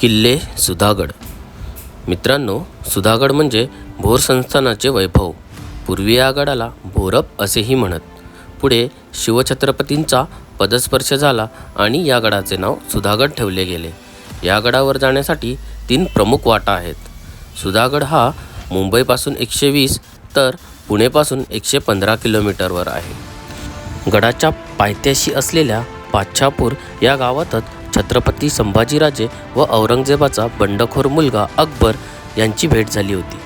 किल्ले सुधागड. मित्रांनो सुधागड म्हणजे भोर संस्थानाचे वैभव. पूर्वी या गडाला भोरप असेही म्हणत. पुढे शिवछत्रपतींचा पदस्पर्श झाला आणि या गडाचे नाव सुधागड ठेवले गेले. या गडावर जाण्यासाठी तीन प्रमुख वाटा आहेत. सुधागड हा मुंबईपासून एकशे वीस तर पुणेपासून एकशे पंधरा किलोमीटरवर आहे. गडाच्या पायथ्याशी असलेल्या पाच्छापूर या गावातच छत्रपती संभाजीराजे व औरंगजेबाचा बंडखोर मुलगा अकबर यांची भेट झाली होती.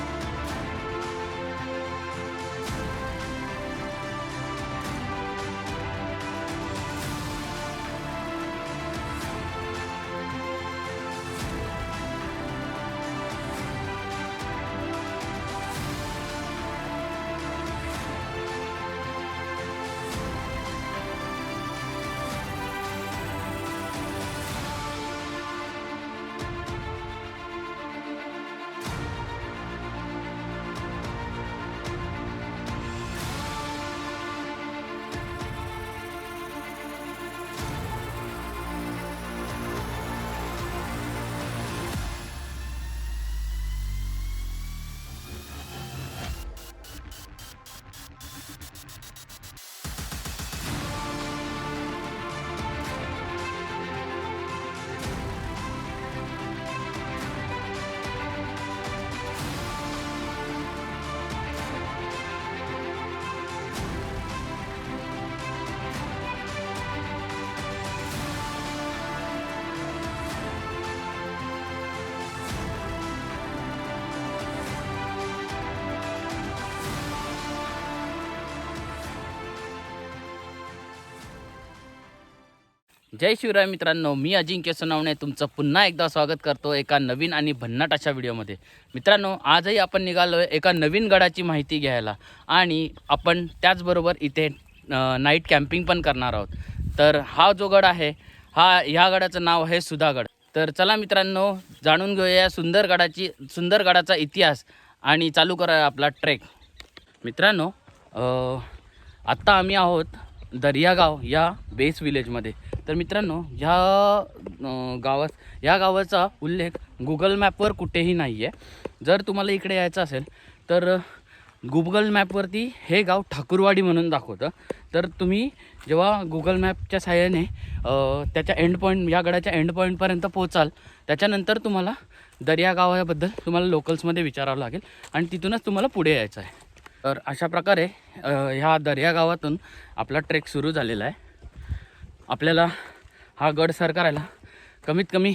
जय शिवराय मित्रांनो मी अजिंक्य सोनावणे तुमचं पुन्हा एकदा स्वागत करतो एका नवीन आणि भन्नाट अशा व्हिडिओमध्ये. मित्रांनो आजही आपण निघालो आहे एका नवीन गडाची माहिती घ्यायला आणि आपण त्याचबरोबर इथे नाईट कॅम्पिंग पण करणार आहोत. तर हा जो गड आहे हा ह्या गडाचं नाव आहे सुधागड. तर चला मित्रांनो जाणून घेऊया सुंदर गडाची सुंदर गडाचा इतिहास आणि चालू करा आपला ट्रेक मित्रांनो आत्ता आम्ही आहोत दर्यागाव या बेस विलेजमध्ये तर मित्रांनो ह्या गावात ह्या गावाचा उल्लेख गुगल मॅपवर कुठेही नाही आहे जर तुम्हाला इकडे यायचं असेल तर गुगल मॅपवरती हे गाव ठाकूरवाडी म्हणून दाखवतं. तर तुम्ही जेव्हा गुगल मॅपच्या सहाय्याने त्याच्या एंड पॉईंट या गडाच्या एंड पॉईंटपर्यंत पोहोचाल त्याच्यानंतर तुम्हाला दर्या गावाबद्दल तुम्हाला लोकल्समध्ये विचारावं लागेल आणि तिथूनच तुम्हाला पुढे यायचं आहे. तर अशा प्रकारे ह्या दर्या गावातून आपला ट्रेक सुरू झालेला आहे. आपल्याला हा गड सर करायला कमीत कमी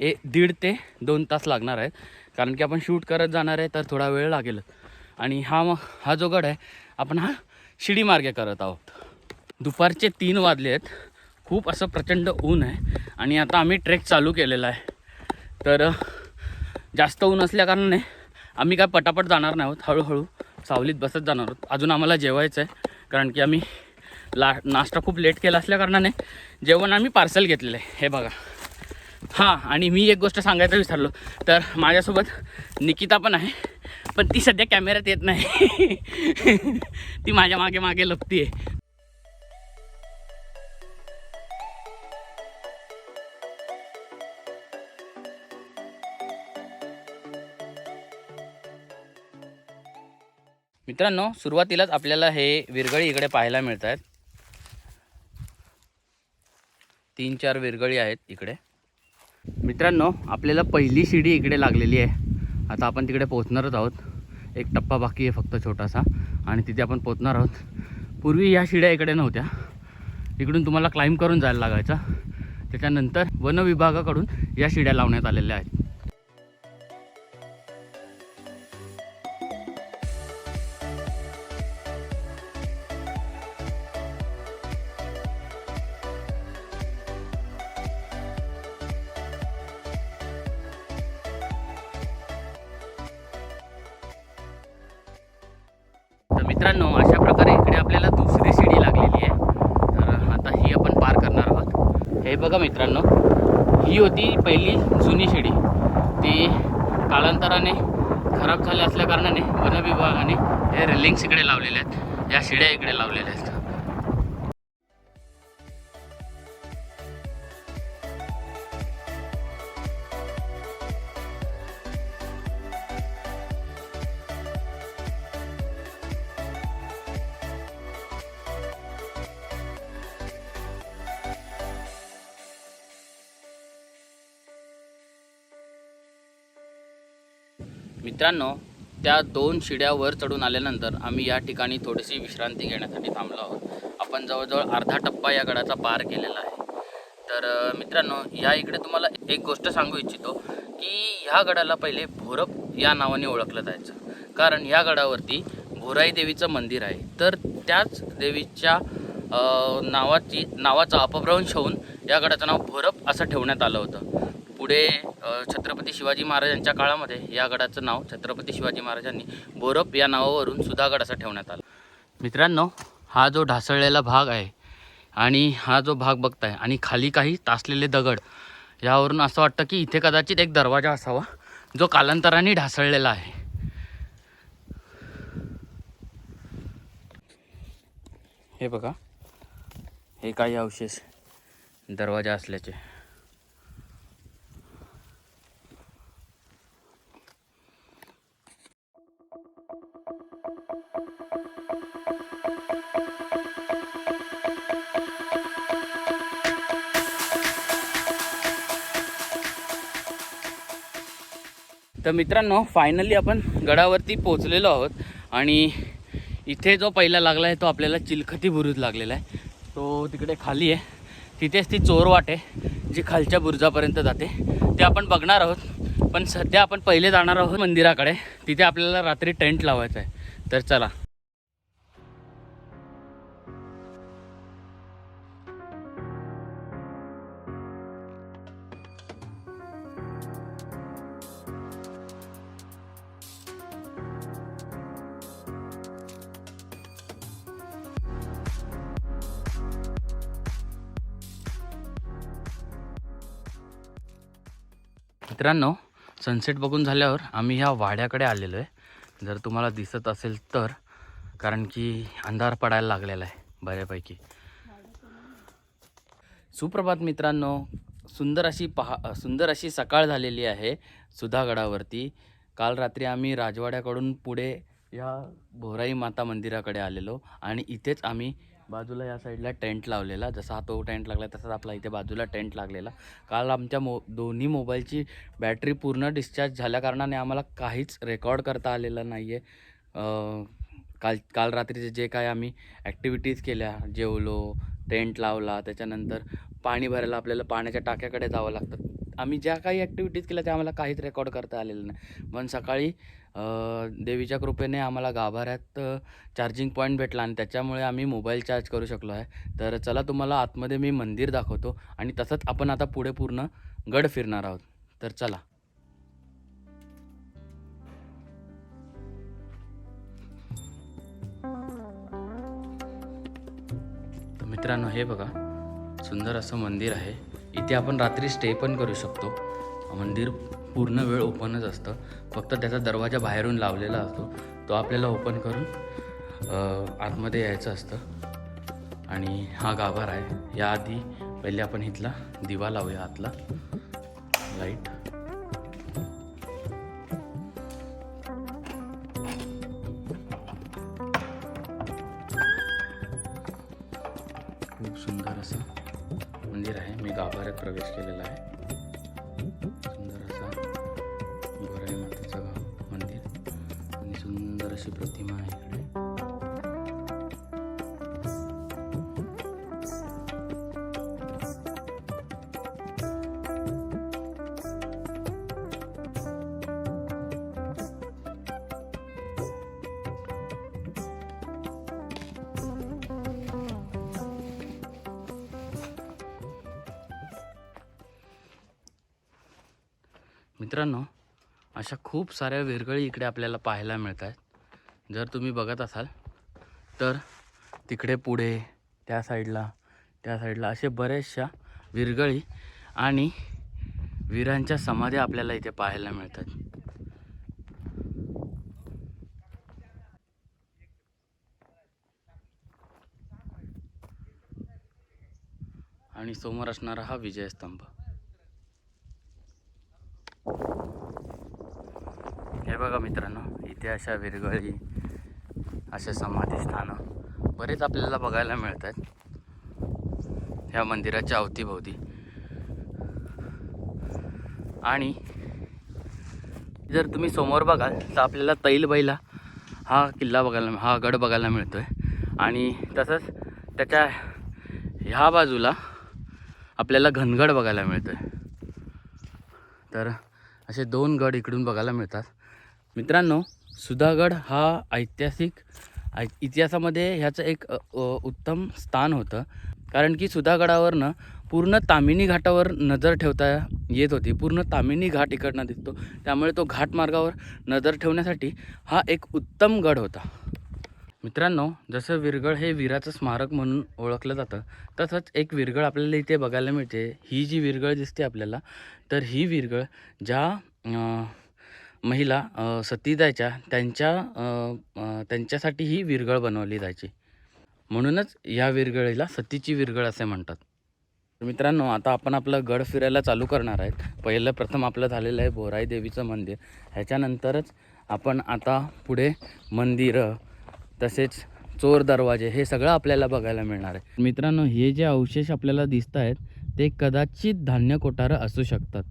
ए दीड ते दोन तास लागणार आहेत. कारण की आपण शूट करत जाणार आहे तर थोडा वेळ लागेल. आणि हा मग हा जो गड आहे आपण हा शिडीमार्गे करत आहोत. दुपारचे तीन वाजले आहेत. खूप असं प्रचंड ऊन आहे. आणि आता आम्ही ट्रेक चालू केलेला आहे. तर जास्त ऊन असल्याकारणाने आम्ही काय पटापट जाणार नाही आहोत. हळूहळू सावलीत बसत जाणार आहोत. अजून आम्हाला जेवायचं आहे कारण की आम्ही ला नाश्ता खूप लेट केला असल्याकारणाने जेवण आम्ही पार्सल घेतलेलं आहे. हे बघा. हां आणि मी एक गोष्ट सांगायचं विसरलो. तर माझ्यासोबत निकिता पण आहे पण ती सध्या कॅमेऱ्यात येत नाही. ती माझ्या मागे मागे लपती आहे मित्रांनो सुरुवातीलाच आपल्याला हे विरगळी इकडे पाहायला मिळत आहेत तीन चार विरगळी आहेत इकडे. मित्रांनो आपल्याला पहिली शिडी इकडे लागलेली आहे. आता आपण तिकडे पोहोचणारच आहोत. एक टप्पा बाकी आहे फक्त छोटासा. आणि तिथे आपण पोहोचणार आहोत. पूर्वी ह्या शिड्या इकडे नव्हत्या. इकडून तुम्हाला क्लाइंब करून जायला लागायचा. त्याच्यानंतर वनविभागाकडून या शिड्या लावण्यात आलेल्या आहेत. मित्रांनो अशा प्रकारे इकडे आपल्याला दुसरी शिडी लागलेली आहे. तर आता ही आपण पार करणार आहोत. हे बघा मित्रांनो ही होती पहिली जुनी शिडी. ती कालांतराने खराब झाल्या असल्या कारणाने वन हे रेलिंग्स इकडे लावलेल्या आहेत. या शिड्या इकडे लावलेल्या आहेत. मित्रांनो त्या दोन शिड्यावर चढून आल्यानंतर आम्ही या ठिकाणी थोडीशी विश्रांती घेण्यासाठी थांबलो आहोत. आपण जवळजवळ अर्धा टप्पा या गडाचा पार केलेला आहे. तर मित्रांनो या इकडे तुम्हाला एक गोष्ट सांगू इच्छितो की ह्या गडाला पहिले भोरप या नावाने ओळखलं जायचं. कारण या गडावरती भोराई देवीचं मंदिर आहे. तर त्याच देवीच्या नावाची नावाचा अपभ्रंश होऊन या गडाचं नाव भोरप असं ठेवण्यात आलं होतं. पुढे छत्रपती शिवाजी महाराजांच्या काळामध्ये या गडाचं नाव छत्रपती शिवाजी महाराजांनी बोरप या नावावरून सुधागड असं ठेवण्यात आलं. मित्रांनो हा जो ढासळलेला भाग आहे आणि हा जो भाग बघताय आणि खाली काही तासलेले दगड यावरून असं वाटतं की इथे कदाचित एक दरवाजा असावा जो कालांतराने ढासळलेला आहे. हे बघा हे काही अवशेष दरवाजा असल्याचे. तर मित्रांनो फायनली आपण गडावरती पोचलेलो आहोत. आणि इथे जो पहिला लागला आहे तो आपल्याला चिलखती बुरुज लागलेला आहे. तो तिकडे खाली आहे. तिथेच ती चोरवाट आहे जी खालच्या बुरुजापर्यंत जाते. ते आपण बघणार आहोत. पण सध्या आपण पहिले जाणार आहोत मंदिराकडे. तिथे आपल्याला रात्री टेंट लावायचा आहे. तर चला. मित्रांनो सनसेट बघून झाल्यावर आम्ही ह्या वाड्याकडे आलेलो आहे. जर तुम्हाला दिसत असेल तर कारण की अंधार पडायला लागलेला आहे बऱ्यापैकी. सुप्रभात मित्रांनो सुंदर अशी पहा सुंदर अशी सकाळ झालेली आहे सुधागडावरती. काल रात्री आम्ही राजवाड्याकडून पुढे या भोराई माता मंदिराकडे आलेलो आणि इथेच आम्ही बाजूला या साईडला टेंट लावलेला. जसा हा तो टेंट लागला तसाच आपला इथे बाजूला टेंट लागलेला. काल आमच्या मो दोन्ही मोबाईलची बॅटरी पूर्ण डिस्चार्ज झाल्याकारणाने आम्हाला काहीच रेकॉर्ड करता आलेलं नाही आहे काल काल रात्रीचे जे काय आम्ही ॲक्टिव्हिटीज केल्या जेवलो टेंट लावला त्याच्यानंतर पाणी भरायला आपल्याला पाण्याच्या टाक्याकडे जावं लागतं. आम्ही ज्या काही ॲक्टिव्हिटीज केल्या त्या आम्हाला काहीच रेकॉर्ड करता आलेलं नाही. पण सकाळी देवीच्या कृपेने आम्हाला गाभाऱ्यात चार्जिंग पॉईंट भेटला आणि त्याच्यामुळे आम्ही मोबाईल चार्ज करू शकलो आहे. तर चला तुम्हाला आतमध्ये मी मंदिर दाखवतो आणि तसंच आपण आता पुढे पूर्ण गड फिरणार आहोत. तर चला. तर मित्रांनो हे बघा सुंदर असं मंदिर आहे. इथे आपण रात्री स्टे पण करू शकतो. मंदिर पूर्ण वेळ ओपनच असतं. फक्त त्याचा दरवाजा बाहेरून लावलेला असतो. तो आपल्याला ओपन करून आतमध्ये यायचं असतं. आणि हा गाभार आहे. याआधी पहिले आपण इथला दिवा लावूया आतला. लाइट. खूप सुंदर असं मंदिर आहे. मी गाभाऱ्यात प्रवेश केलेला आहे. सुंदर असा गोराई मातेचं गाव मंदिर. आणि सुंदर अशी प्रतिमा आहे. अशा खूप साऱ्या विरगळी इकडे आपल्याला पाहायला मिळत आहेत जर तुम्ही बघत असाल तर तिकडे पुढे त्या साईडला त्या साईडला असे बऱ्याचशा विरगळी आणि वीरांच्या समाध्या आपल्याला इथे पाहायला मिळतात. आणि समोर असणारा हा विजयस्तंभ. हे बघा मित्रांनो इथे अशा विरगळी असे समाधी स्थानं. बरेच आपल्याला बघायला मिळत आहेत ह्या मंदिराच्या अवतीभोवती. आणि जर तुम्ही समोर बघाल तर आपल्याला तैल बैला हा किल्ला बघायला हा गड बघायला मिळतो आहे आणि तसंच त्याच्या ह्या बाजूला आपल्याला घनगड बघायला मिळतो आहे तर असे दोन गड इकडून बघायला मिळतात. मित्रांनो सुधागड हा ऐतिहासिक ऐ इतिहासामध्ये ह्याचं एक उत्तम स्थान होतं. कारण की सुधागडावरनं पूर्ण तामिनी घाटावर नजर ठेवता येत होती. पूर्ण तामिनी घाट इकडनं दिसतो. त्यामुळे तो घाट मार्गावर नजर ठेवण्यासाठी हा एक उत्तम गड होता. मित्रांनो जसं विरगळ हे वीराचं स्मारक म्हणून ओळखलं जातं तसंच एक विरगळ आपल्याला इथे बघायला मिळते. ही जी विरगळ दिसते आपल्याला तर ही विरगळ ज्या महिला सती जायच्या त्यांच्या त्यांच्यासाठी ही विरगळ बनवली जायची. म्हणूनच या विरगळीला सतीची विरगळ असे म्हणतात. मित्रांनो आता आपण आपलं गड फिरायला चालू करणार आहेत. पहिलं प्रथम आपलं झालेलं आहे बोराई देवीचं मंदिर. ह्याच्यानंतरच आपण आता पुढे मंदिरं तसेच चोर दरवाजे हे सगळं आपल्याला बघायला मिळणार आहे. मित्रांनो हे जे अवशेष आपल्याला दिसत आहेत ते कदाचित धान्य कोठारं असू शकतात.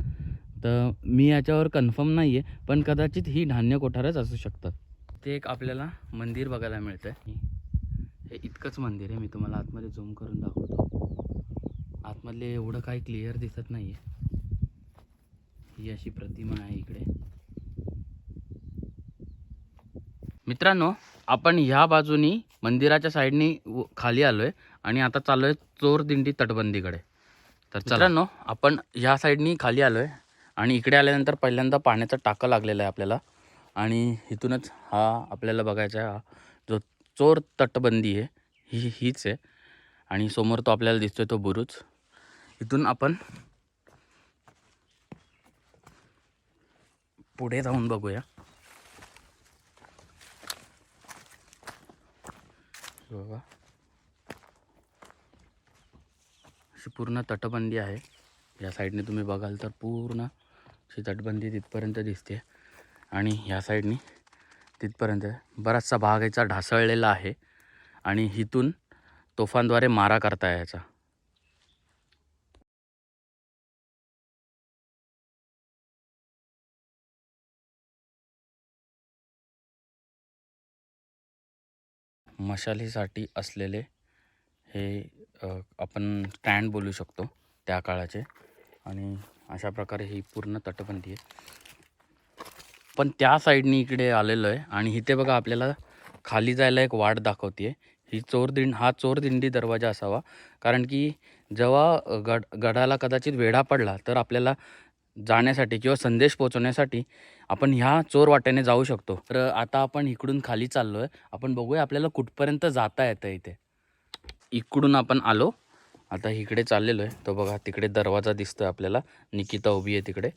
तर मी याच्यावर कन्फर्म नाही आहे पण कदाचित ही धान्य कोठारच असू शकतात ते एक आपल्याला मंदिर बघायला मिळतं आहे हे इतकंच मंदिर आहे मी तुम्हाला आतमध्ये झूम करून दाखवतो. आतमधले एवढं काही क्लिअर दिसत नाही आहे ही अशी प्रतिमा आहे इकडे. मित्रांनो आपण ह्या बाजूनी मंदिराच्या साईडनी खाली आलोय आणि आता चाललोय चोर दिंडी तटबंदीकडे. तर मित्रांनो आपण ह्या साईडनी खाली आलोय. आणि इकडे आल्यानंतर पहिल्यांदा पाण्याचा टाका लागलेला आहे आपल्याला. आणि इथूनच हा आपल्याला बघायचा आहे जो चोर तटबंदी आहे ही हीच आहे. आणि समोर तो आपल्याला दिसतोय तो बुरुज. इथून आपण पुढे जाऊन बघूया. बघा. अशी पूर्ण तटबंदी आहे. या साईडने तुम्ही बघाल तर पूर्ण अशी तटबंदी तिथपर्यंत दिसते. आणि ह्या साईडनी तिथपर्यंत बराचसा भाग याचा ढासळलेला आहे. आणि इथून तोफांद्वारे मारा करता याचा. मशालीसाठी असलेले हे आपण स्टँड बोलू शकतो त्या काळाचे. आणि अशा प्रकारे ही पूर्ण तटबंदी आहे. पण त्या साईडनी इकडे आलेलो आहे आणि इथे बघा आपल्याला खाली जायला एक वाट दाखवते ही चोरदिंड हा चोरदिंडी दरवाजा असावा. कारण की जेव्हा गड गडाला कदाचित वेढा पडला तर आपल्याला जाण्यासाठी किंवा संदेश पोहोचवण्यासाठी आपण ह्या चोर वाट्याने जाऊ शकतो. तर आता आपण इकडून खाली चाललो आहे आपण बघूया आपल्याला कुठपर्यंत जाता येतं इथे. इकडून आपण आलो. आता इकडे चाललेलो आहे. तो बघा तिकडे दरवाजा दिसतोय आपल्याला. निकिता उभी आहे तिकडे.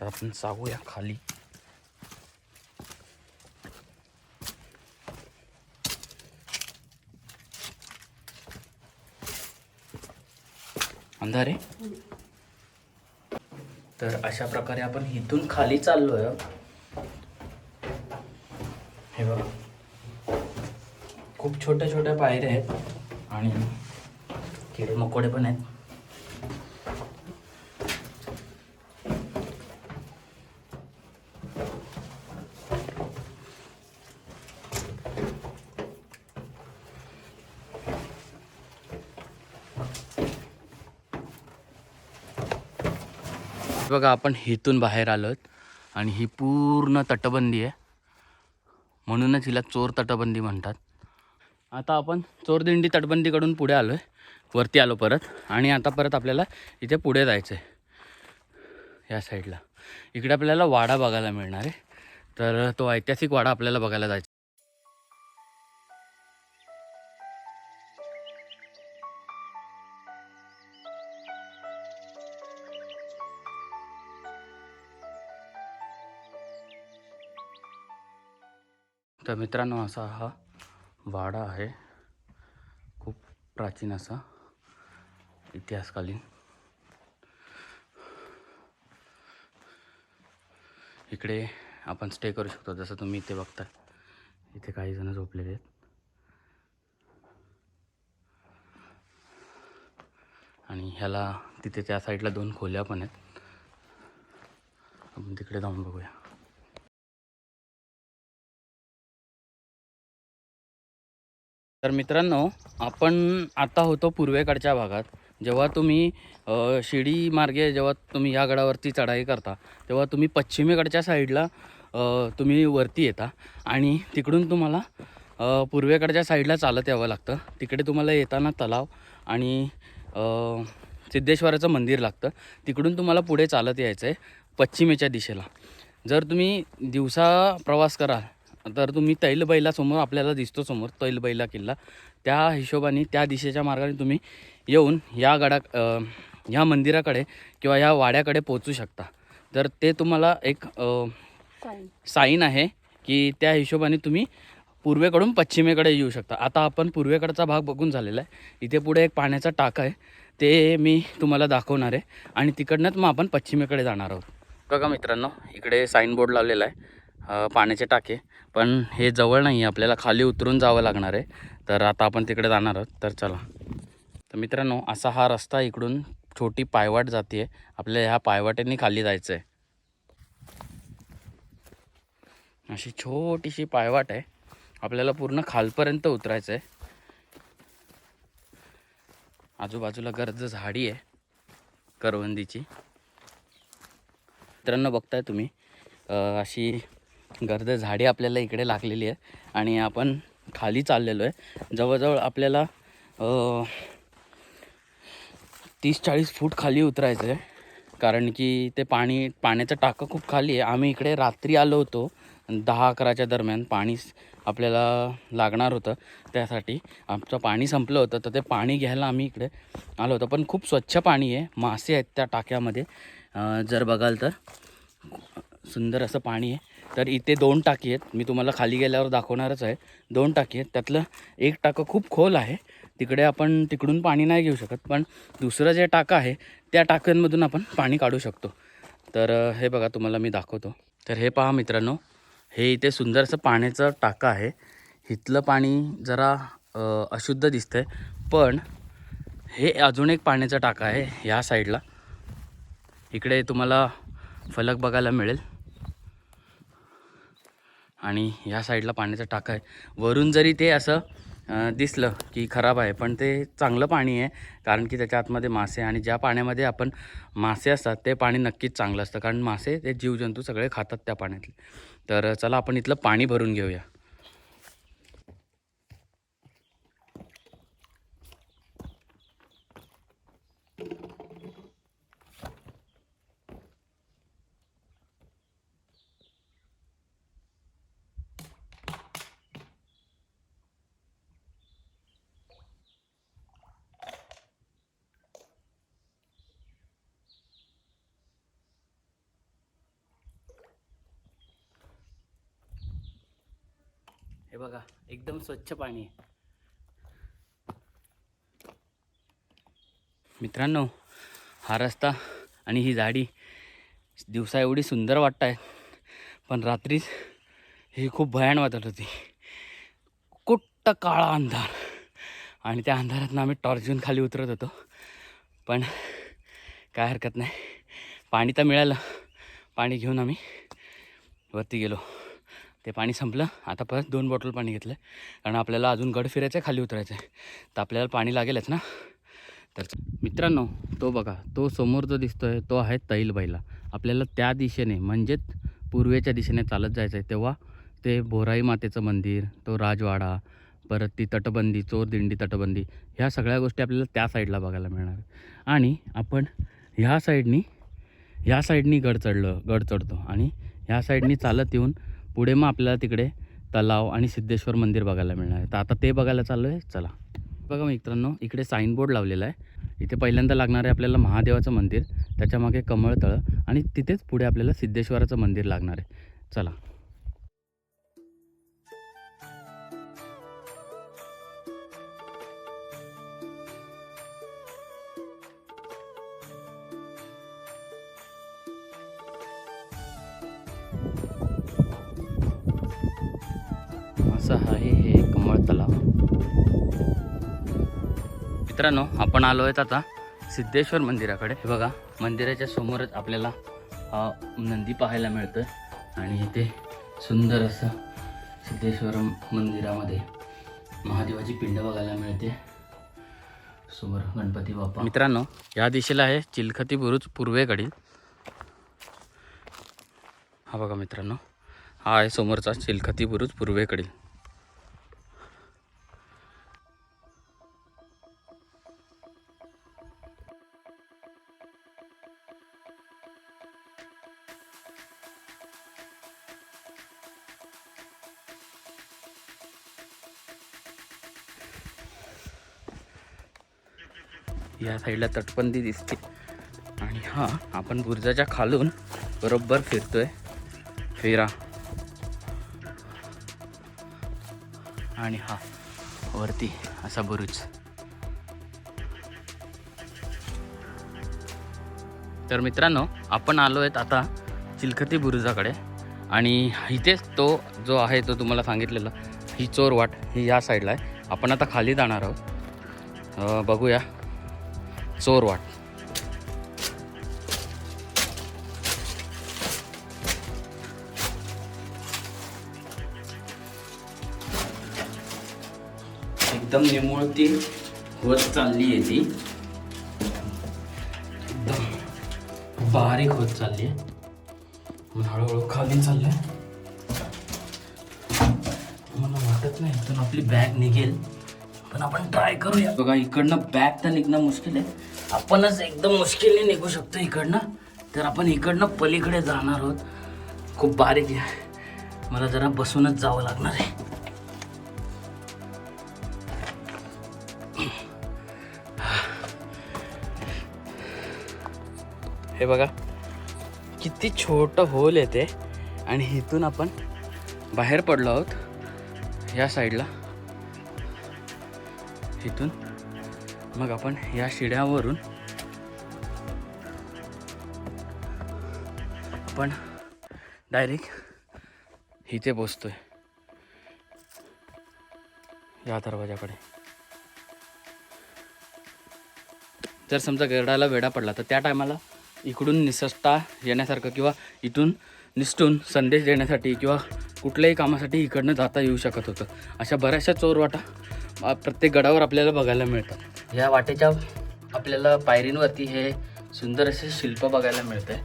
तर आपण जाऊया खाली. अंधार आहे? तर अशा प्रकारे आपण इथून खाली चाललोय. हे बघा. खूप छोट्या छोट्या पायऱ्या आहेत. आणि किडे मकोडे पण आहेत. बघा आपण इथून बाहेर आलोत आणि ही पूर्ण तटबंदी आहे. म्हणूनच हिला चोर तटबंदी म्हणतात. आता आपण चोरदिंडी तटबंदीकडून पुढे आलो आहे वरती आलो परत आणि आता परत आपल्याला इथे पुढे जायचं आहे या साईडला. इकडे आपल्याला वाडा बघायला मिळणार आहे. तर तो ऐतिहासिक वाडा आपल्याला बघायला जायचा. तर मित्रांनो असा हा वाडा आहे. खूप प्राचीन असा. इतिहासकालीन. इकडे आपण स्टे करू शकतो जसं तुम्ही इथे बघताय. इथे काही जण झोपलेले आहेत. आणि ह्याला तिथे त्या साईडला दोन खोल्या पण आहेत. आपण तिकडे जाऊन बघूया. तर मित्रांनो आपण आता होतो पूर्वेकडच्या भागात. जेव्हा तुम्ही शिडी मार्गे जेव्हा तुम्ही या गडावरती चढाई करता तेव्हा तुम्ही पश्चिमेकडच्या साईडला तुम्ही वरती येता आणि तिकडून तुम्हाला पूर्वेकडच्या साईडला चालत यावं लागतं. तिकडे तुम्हाला येताना तलाव आणि सिद्धेश्वराचं मंदिर लागतं. तिकडून तुम्हाला पुढे चालत यायचं आहे पश्चिमेच्या दिशेला. जर तुम्ही दिवसा प्रवास कराल तर तुम्ही तैलबैलासमोर आपल्याला दिसतो समोर तैलबैला किल्ला. त्या हिशोबाने त्या दिशेच्या मार्गाने तुम्ही येऊन या गडा ह्या मंदिराकडे किंवा या वाड्याकडे पोचू शकता. तर ते तुम्हाला एक साईन. आहे की त्या हिशोबाने तुम्ही पूर्वेकडून पश्चिमेकडे येऊ शकता. आता आपण पूर्वेकडचा भाग बघून झालेला आहे. इथे पुढे एक पाण्याचा टाका आहे. ते मी तुम्हाला दाखवणार आहे. आणि तिकडनंच मग आपण पश्चिमेकडे जाणार आहोत. बघा मित्रांनो इकडे साईन बोर्ड लावलेला आहे. पाण्याचे टाके पण हे जवळ नाही आपल्याला खाली उतरून जावं लागणार आहे. तर आता आपण तिकडे जाणार आहोत. तर चला. तर मित्रांनो असा हा रस्ता इकडून छोटी पायवाट जाते आहे आपल्या ह्या पायवाट्यांनी खाली जायचं आहे अशी छोटीशी पायवाट आहे. आपल्याला पूर्ण खालपर्यंत उतरायचं आहे आजूबाजूला गर्द झाडी आहे करवंदीची. मित्रांनो बघताय तुम्ही अशी गर्द झाडी आपल्याला इकडे लागलेली आहे आणि आपण खाली चाललेलो आहे. जवळजवळ आपल्याला तीस चाळीस फूट खाली उतरायचं आहे. कारण की ते पाणी पाण्याचं टाकं खूप खाली आहे. आम्ही इकडे रात्री आलो होतो. दहा अकराच्या दरम्यान पाणी आपल्याला लागणार होतं. त्यासाठी आमचं पाणी संपलं होतं. तर ते पाणी घ्यायला आम्ही इकडे आलो होतो. पण खूप स्वच्छ पाणी आहे. मासे आहेत त्या टाक्यामध्ये. जर बघाल तर सुंदर असं पाणी आहे. तर इथे दोन टाकी आहेत. मी तुम्हाला खाली गेल्यावर दाखवणारच आहे. दोन टाकी आहेत. त्यातलं एक टाकं खूप खोल आहे. तिकडे आपण तिकडून पाणी नाही घेऊ शकत पण दुसरं जे टाकं आहे त्या टाक्यांमधून आपण पाणी काढू शकतो. तर हे बघा तुम्हाला मी दाखवतो. तर हे पहा मित्रांनो हे इथे सुंदरसं पाण्याचं टाकं आहे. इथलं पाणी जरा अशुद्ध अशुद्ध दिसतंय पण हे अजून एक पाण्याचं टाकं आहे ह्या साईडला. इकडे तुम्हाला फलक बघायला मिळेल. आणि ह्या साईडला पाण्याचं टाकं आहे. वरून जरी ते असं दिसलं की खराब आहे. पण ते चांगलं पाणी आहे कारण की त्याच्या आतमध्ये मासे आणि ज्या पाण्यामध्ये आपण मासे असतात ते पाणी नक्कीच चांगलं असतं. कारण मासे ते जीवजंतू सगळे खातात त्या पाण्यातले. तर चला आपण इथलं पाणी भरून घेऊया हे बघा एकदम स्वच्छ पाणी आहे. मित्रांनो हा रस्ता आणि ही झाडी दिवसा एवढी सुंदर वाटत आहे पण रात्री ही खूप भयान वाटत होती. कुट्ट काळा अंधार. आणि त्या अंधारातनं आम्ही टॉर्च घेऊन खाली उतरत होतो. पण काय हरकत नाही. पाणी तर मिळालं. पाणी घेऊन आम्ही वरती गेलो. ते पाणी संपलं. आता परत दोन बॉटल पाणी घेतलं कारण आपल्याला अजून गड फिरायचं आहे खाली उतरायचं. आहे तर आपल्याला पाणी लागेलच ना? तर मित्रांनो तो बघा तो समोर जो दिसतो आहे तो आहे तैल बैला. आपल्याला त्या दिशेने म्हणजेच पूर्वेच्या दिशेने चालत जायचं आहे तेव्हा ते भोराई मातेचं मंदिर तो राजवाडा परत ती तटबंदी चोरदिंडी तटबंदी ह्या सगळ्या गोष्टी आपल्याला त्या साईडला बघायला मिळणार आणि आपण ह्या साईडनी ह्या साईडनी गड चढलं गड चढतो. आणि ह्या साईडनी चालत येऊन पुढे मग आपल्याला तिकडे तलाव आणि सिद्धेश्वर मंदिर बघायला मिळणार आहे. तर आता ते बघायला चाललो आहे चला. बघा मित्रांनो इकडे साईन बोर्ड लावलेला आहे. इथे पहिल्यांदा लागणार आहे आपल्याला महादेवाचं मंदिर त्याच्यामागे कमळतळं आणि तिथेच पुढे आपल्याला सिद्धेश्वराचं मंदिर लागणार आहे. चला. मित्रांनो आपण आलो आहेत आता सिद्धेश्वर मंदिराकडे. बघा मंदिराच्या समोरच आपल्याला नंदी पाहायला मिळतं आणि इथे सुंदर असं सिद्धेश्वर मंदिरामध्ये महादेवाची पिंड बघायला मिळते. समोर गणपती बाप्पा. मित्रांनो या दिशेला आहे चिलखती बुरुज पूर्वेकडील. हा बघा मित्रांनो हा आहे समोरचा चिलखती बुरुज पूर्वेकडील. या साईडला तटबंदी दिसते. आणि हा आपण बुर्जाच्या खालून बरोबर फिरतोय. फेरा. आणि हा वरती असा बुरुज. तर मित्रांनो आपण आलो आहेत आता चिलखती बुरुजाकडे. आणि इथेच तो जो आहे तो तुम्हाला सांगितलेला ही चोर वाट ही या साईडला आहे. आपण आता खाली जाणार आहोत. बघूया. चोर वाट एकदम निमुळती होत चालली आहे ती. एकदम बारीक होत चालली आहे. हळूहळू खाली चाललंय. मला वाटत नाही इथून आपली बॅग निघेल. पण आपण ट्राय करूया. बघा इकडनं बॅग तर निघणं मुश्किल आहे. आपणच एकदम मुश्किलने निघू शकतो इकडनं. तर आपण इकडनं पलीकडे जाणार आहोत. खूप बारीक आहे. मला जरा बसूनच जावं लागणार आहे. हे बघा किती छोटं होल येते आणि इथून आपण बाहेर पडलो आहोत. या साईडला इथून. मग आपण या शिड्यावरून आपण डायरेक्ट इथे पोचतोय. या दरवाजाकडे जर समजा गडाला वेडा पडला तर त्या टायमाला इकडून निसस्ता येण्यासारखं किंवा इथून निसटून संदेश देण्यासाठी किंवा कुठल्याही कामासाठी इकडनं जाता येऊ शकत होतं. अशा बऱ्याचशा चोरवाटा प्रत्येक गडावर आपल्याला बघायला मिळतात. या वाटेच्या आपल्याला पायरींवरती हे सुंदर असे शिल्प बघायला मिळते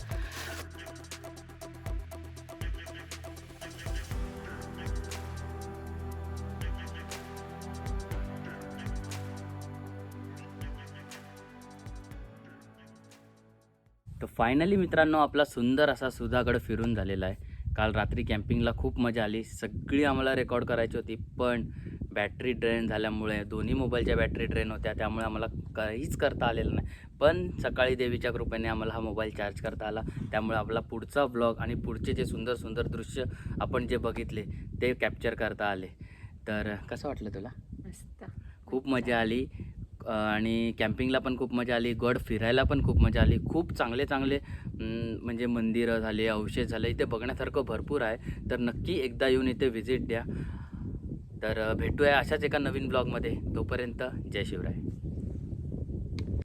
तर फायनली मित्रांनो आपला सुंदर असा सुधागड फिरून झालेला आहे. काल रात्री कॅम्पिंगला खूप मजा आली. सगळी आम्हाला रेकॉर्ड करायची होती पण बॅटरी ड्रेन झाल्यामुळे दोन्ही मोबाईलच्या बॅटरी ड्रेन होत्या त्यामुळे आम्हाला काहीच करता आलेलं नाही. पण सकाळी देवीच्या कृपेने आम्हाला हा मोबाईल चार्ज करता आला. त्यामुळे आपला पुढचा ब्लॉग आणि पुढचे जे सुंदर सुंदर दृश्य आपण जे बघितले ते कॅप्चर करता आले. तर कसं वाटलं तुला? मस्त. खूप मजा आली. आणि कॅम्पिंगला पण खूप मजा आली. गड फिरायला पण खूप मजा आली. खूप चांगले चांगले म्हणजे मंदिरं झाले अवशेष झाले इथे बघण्यासारखं भरपूर आहे. तर नक्की एकदा येऊन इथे व्हिजिट द्या. तर भेटूया अशाच एका नवीन ब्लॉगमध्ये. तोपर्यंत जय शिवराय.